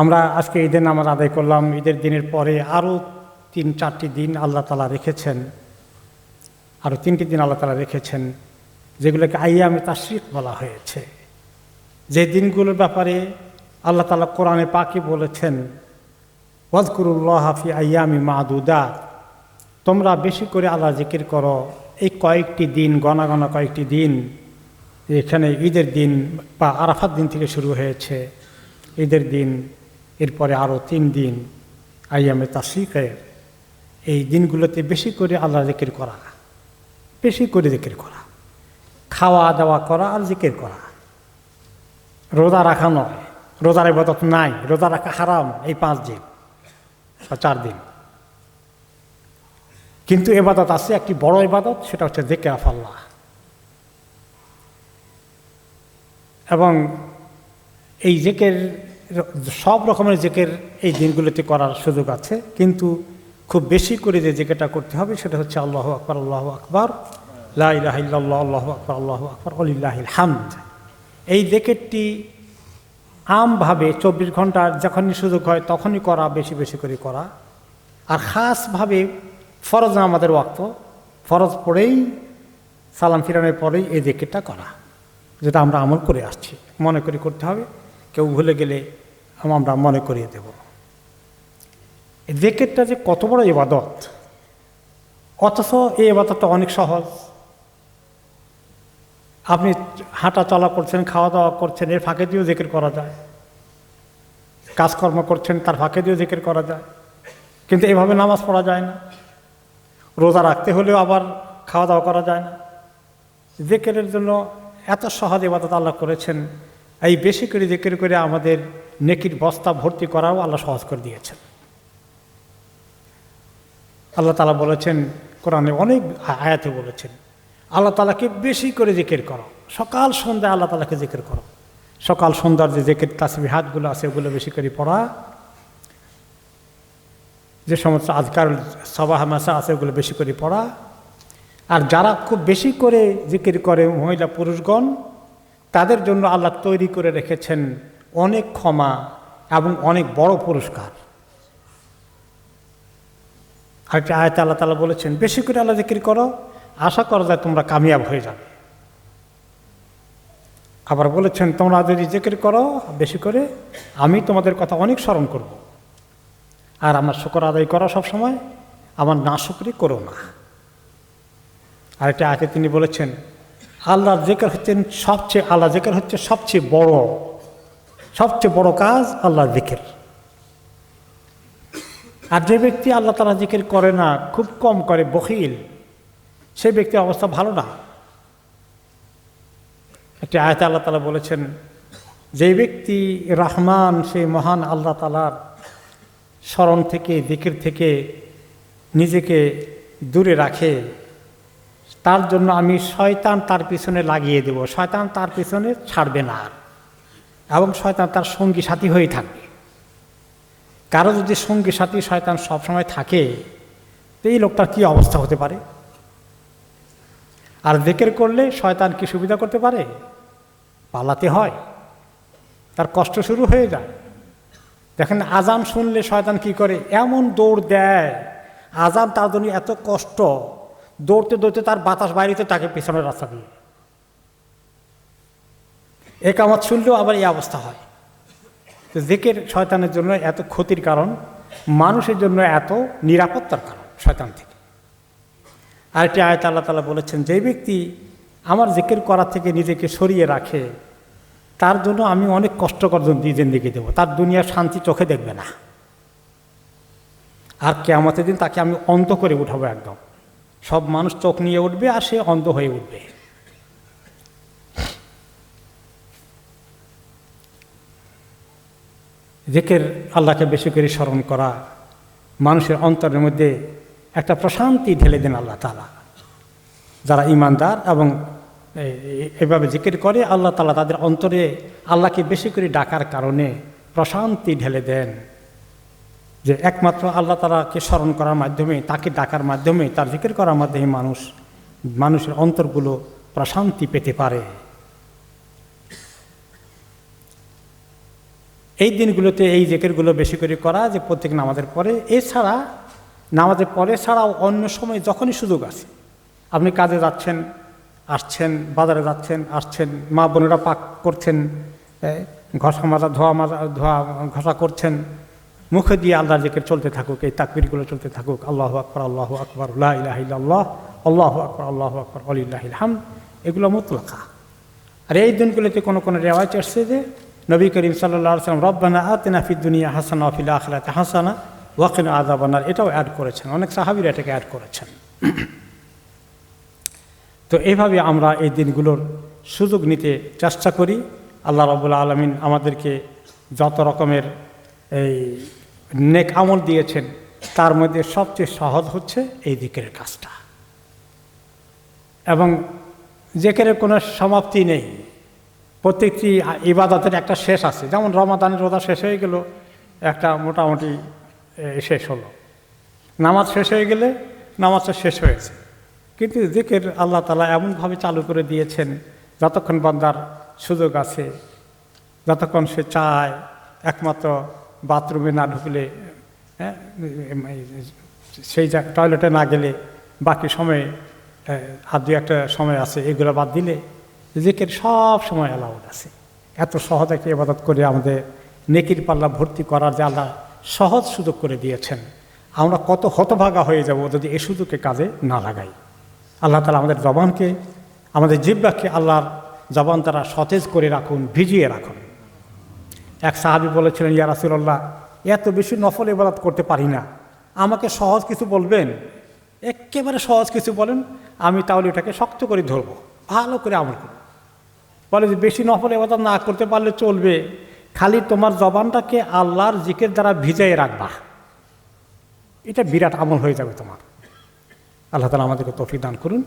আমরা আজকে ঈদের নামাজ আদায় করলাম। ঈদের দিনের পরে আরও তিন, চারটি দিন আল্লাহ তালা রেখেছেন। আরও তিনটি দিন আল্লাহ তালা রেখেছেন, যেগুলোকে আইয়ামে তাশরিক বলা হয়েছে। যে দিনগুলোর ব্যাপারে আল্লাহ তালা কোরআনে পাকে বলেছেন, ওয়াজকুরুল্লাহ হাফি আইয়ামি মাদুদা তোমরা বেশি করে আল্লাহ জিকির করো। এই কয়েকটি দিন গণা গণা কয়েকটি দিন, এখানে ঈদের দিন বা আরাফাত দিন থেকে শুরু হয়েছে। ঈদের দিন এরপরে আরও তিন দিন আইয়ামে তাসিকের এই দিনগুলোতে বেশি করে আল্লাহ জিকির করা, বেশি করে জিকির করা, খাওয়া দাওয়া করা আর জিকির করা। রোজা রাখা নয়, রোজার ইবাদত নাই, রোজা রাখা হারাম এই পাঁচ দিন বা চার দিন। কিন্তু এবাদত আছে, একটি বড় ইবাদত, সেটা হচ্ছে জেকে আফাল্লাহ। এবং এই জেকের সব রকমের জেকের এই দিনগুলোতে করার সুযোগ আছে। কিন্তু খুব বেশি করে যে জেকেটা করতে হবে সেটা হচ্ছে আল্লাহ আকবর আল্লাহ আকবর লাহ আল্লাহ আকবর আল্লাহ আকবর অলিল্লাহিল হামদ। এই জেকেটটি আমভাবে চব্বিশ ঘণ্টার যখনই সুযোগ হয় তখনই করা, বেশি বেশি করে করা। আর খাসভাবে ফরজ আমাদের ওয়াক্ত, ফরজ পড়েই, সালাম ফিরানোর পরেই এই জেকেরটা করা, যেটা আমরা আমল করে আসছি। মনে করি করতে হবে, কেউ ভুলে গেলে আমরা মনে করিয়ে দেব। এই জেকেরটা যে কত বড় ইবাদত। অথচ এই ইবাদতটা অনেক সহজ। আপনি হাঁটা চলা করছেন খাওয়া দাওয়া করছেন, এর ফাঁকে দিয়েও জেকের করা যায়। কাজকর্ম করছেন, তার ফাঁকে দিয়েও জেকের করা যায়। কিন্তু এভাবে নামাজ পড়া যায় না। রোজা রাখতে হলেও আবার খাওয়া দাওয়া করা যায় না। জেকেরের জন্য এত সহজ এবাদত আল্লাহ করেছেন। এই বেশি করে জেকের করে আমাদের নেকির বস্তা ভর্তি করাও আল্লাহ সহজ করে দিয়েছেন। আল্লাহ তালা বলেছেন, কোরআনে অনেক আয়াতে বলেছেন, আল্লাহ তালাকে বেশি করে জিকির করো। সকাল সন্ধ্যায় আল্লাহ তালাকে জিকির করো। সকাল সন্ধ্যার যে জেকের তাসবি হাতগুলো আছে, ওগুলো বেশি করে পড়া। যে সমস্ত আজকাল সবাহ মাসা আছে, ওগুলো বেশি করে পড়া। আর যারা খুব বেশি করে জিকির করে মহিলা পুরুষগণ, তাদের জন্য আল্লাহ তৈরি করে রেখেছেন অনেক ক্ষমা এবং অনেক বড় পুরস্কার। আরেকটা আয়তে আল্লাহ তালা বলেছেন, বেশি করে আল্লাহ জিকির করো, আশা করা যায় তোমরা কামিয়াব হয়ে যাবে। আবার বলেছেন, তোমরা যদি জিকির করো বেশি করে, আমি তোমাদের কথা অনেক স্মরণ করব। আর আমার শুকর আদায় করো সবসময়, আমার না শুকরি করো না। আরেকটা আগে তিনি বলেছেন, আল্লাহর জেকের হচ্ছেন সবচেয়ে আল্লাহ জেকের হচ্ছে সবচেয়ে বড় সবচেয়ে বড় কাজ আল্লাহর জেকের। আর যে ব্যক্তি আল্লাহ তালা জিকির করে না, খুব কম করে, বখিল, সে ব্যক্তির অবস্থা ভালো না। একটি আয়তা আল্লাহ তালা বলেছেন, যে ব্যক্তি রহমান সেই মহান আল্লাহ তালার স্মরণ থেকে দিকের থেকে নিজেকে দূরে রাখে, তার জন্য আমি শয়তান তার পিছনে লাগিয়ে দেব। শয়তান তার পিছনে ছাড়বে না এবং শয়তান তার সঙ্গী সাথী হয়ে থাকবে। কারও যদি সঙ্গী সাথী শয়তান সবসময় থাকে, তো এই লোকটার কী অবস্থা হতে পারে? আর জেকের করলে শয়তান কি সুবিধা করতে পারে? পালাতে হয়। তার কষ্ট শুরু হয়ে যায়। দেখেন আজান শুনলে শয়তান কি করে? এমন দৌড় দেয় আজান তার জন্য এত কষ্ট, দৌড়তে দৌড়তে তার বাতাস বাইরেতে তাকে পেছনের রাস্তা দিয়ে। একামত শুনলেও আবার এই অবস্থা হয়। তো জেকের শয়তানের জন্য এত ক্ষতির কারণ, মানুষের জন্য এত নিরাপত্তার কারণ শয়তান থেকে। আরেকটি আয়ত আল্লাহ তালা বলেছেন, যে ব্যক্তি আমার জেকের করা থেকে নিজেকে সরিয়ে রাখে, তার জন্য আমি অনেক কষ্টকর জিন্দিগি দেবো। তার দুনিয়ার শান্তি চোখে দেখবে না। আর কেয়ামতের দিন তাকে আমি অন্ত করে উঠাবো একদম। সব মানুষ চোখ নিয়ে উঠবে আর সে অন্ধ হয়ে উঠবে। জেকের আল্লাহকে বেশি করে স্মরণ করা, মানুষের অন্তরের মধ্যে একটা প্রশান্তি ঢেলে দেন আল্লাহ তালা যারা ইমানদার এবং এভাবে জিকির করে, আল্লাহ তালা তাদের অন্তরে আল্লাহকে বেশি করে ডাকার কারণে প্রশান্তি ঢেলে দেন। যে একমাত্র আল্লাহ তালাকে স্মরণ করার মাধ্যমে, তাকে ডাকার মাধ্যমে, তার জিকির করার মাধ্যমে মানুষ, মানুষের অন্তরগুলো প্রশান্তি পেতে পারে। এই দিনগুলোতে এই জেকেরগুলো বেশি করে করা যে প্রত্যেক নামাজের পরে। এছাড়া নামাজের পরে ছাড়াও অন্য সময় যখনই সুযোগ আছে, আপনি কাজে যাচ্ছেন, আসছেন, বাজারে যাচ্ছেন, আসছেন, মা বোনেরা পাক করছেন ঘষা মাজা, ধোয়া মাজা, ধোয়া ঘষা করছেন, মুখে দিয়ে আল্লাহ জেকের চলতে থাকুক, এই তাকবিরগুলো চলতে থাকুক, আল্লাহ আকবর আল্লাহ আকবর আল্লাহ ইলাহিল্লাহ আল্লাহ আকবর আল্লাহ আকবর আলিল্লাহিলহাম এগুলো মুতলাকা। আর এই দিনগুলোতে কোনো কোনো রেওয়াজ আসছে যে নবী করিম সাল্লাম রব্বানা আতেনা দুনিয়া হাসানা অফিল আখলাতে হাসানা ওয়াকিন আদাবানার এটাও অ্যাড করেছেন। অনেক সাহাবির এটাকে অ্যাড করেছেন। তো এইভাবে আমরা এই দিনগুলোর সুযোগ নিতে চেষ্টা করি। আল্লাহ রবুল্লা আলমিন আমাদেরকে যত রকমের এই নেক আমল দিয়েছেন, তার মধ্যে সবচেয়ে সহজ হচ্ছে এই দিকের কাজটা। এবং জেকেরের কোনো সমাপ্তি নেই। প্রত্যেকটি ইবাদতের একটা শেষ আছে। যেমন রমাদানের রোজা শেষ হয়ে গেল, একটা মোটামুটি শেষ হলো। নামাজ শেষ হয়ে গেলে নামাজটা শেষ হয়েছে। কিন্তু জেকের আল্লাহ তালা এমনভাবে চালু করে দিয়েছেন, যতক্ষণ বান্দার সুযোগ আছে, যতক্ষণ সে চায় একমাত্র বাথরুমে না ঢুকলে সেই যা টয়লেটে না গেলে বাকি সময়ে আর দু একটা সময় আছে, এগুলো বাদ দিলে জিকের সব সময় অ্যালাউড আছে। এত সহজ একটা ইবাদত করে আমাদের নেকির পাল্লা ভর্তি করার যে আল্লাহ সহজ সুযোগ করে দিয়েছেন, আমরা কত হতভাগা হয়ে যাব যদি এ সুযোগকে কাজে না লাগাই। আল্লাহ তালা আমাদের জবানকে, আমাদের জিব্বাকে আল্লাহর জবান তারা সতেজ করে রাখুন, ভিজিয়ে রাখুন। এক সাহাবি বলেছিলেন, ইয়া রাসুল্লাহ এত বেশি নফল ইবাদত করতে পারি না। আমাকে সহজ কিছু বলবেন? একেবারে সহজ কিছু বলেন, আমি তাহলে এটাকে শক্ত করে ধরবো, ভালো করে আমল করব। বলে যে বেশি নফল এবাদত না করতে পারলে চলবে। খালি তোমার জবানটাকে আল্লাহর জিকের দ্বারা ভিজাই রাখবা। এটা বিরাট আমল হয়ে যাবে তোমার। আল্লাহ তালা আমাদেরকে তফি দান করুন।